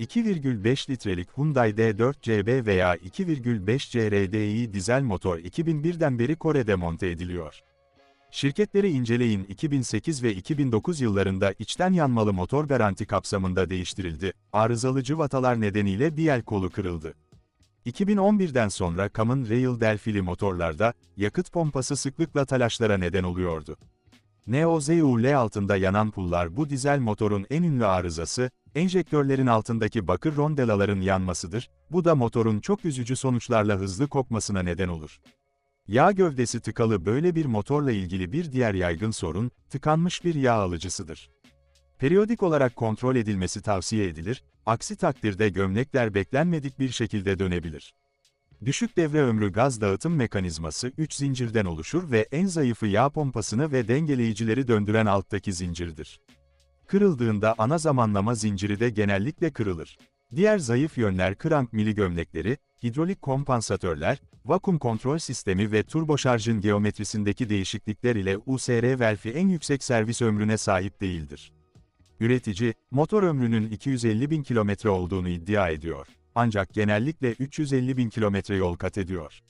2,5 litrelik Hyundai D4 CB veya 2,5 CRDI dizel motor 2001'den beri Kore'de monte ediliyor. Şirketleri inceleyin 2008 ve 2009 yıllarında içten yanmalı motor garanti kapsamında değiştirildi. Arızalı cıvatalar nedeniyle bir el kolu kırıldı. 2011'den sonra Common Rail Delphili motorlarda, yakıt pompası sıklıkla talaşlara neden oluyordu. Neo ZUL altında yanan pullar bu dizel motorun en ünlü arızası, enjektörlerin altındaki bakır rondelaların yanmasıdır, bu da motorun çok üzücü sonuçlarla hızlı kopmasına neden olur. Yağ gövdesi tıkalı böyle bir motorla ilgili bir diğer yaygın sorun, tıkanmış bir yağ alıcısıdır. Periyodik olarak kontrol edilmesi tavsiye edilir, aksi takdirde gömlekler beklenmedik bir şekilde dönebilir. Düşük devre ömrü gaz dağıtım mekanizması 3 zincirden oluşur ve en zayıfı yağ pompasını ve dengeleyicileri döndüren alttaki zincirdir. Kırıldığında ana zamanlama zinciri de genellikle kırılır. Diğer zayıf yönler krank mili gömlekleri, hidrolik kompansatörler, vakum kontrol sistemi ve turboşarjın geometrisindeki değişiklikler ile USR Velfi en yüksek servis ömrüne sahip değildir. Üretici, motor ömrünün 250 bin kilometre olduğunu iddia ediyor. Ancak genellikle 350 bin kilometre yol kat ediyor.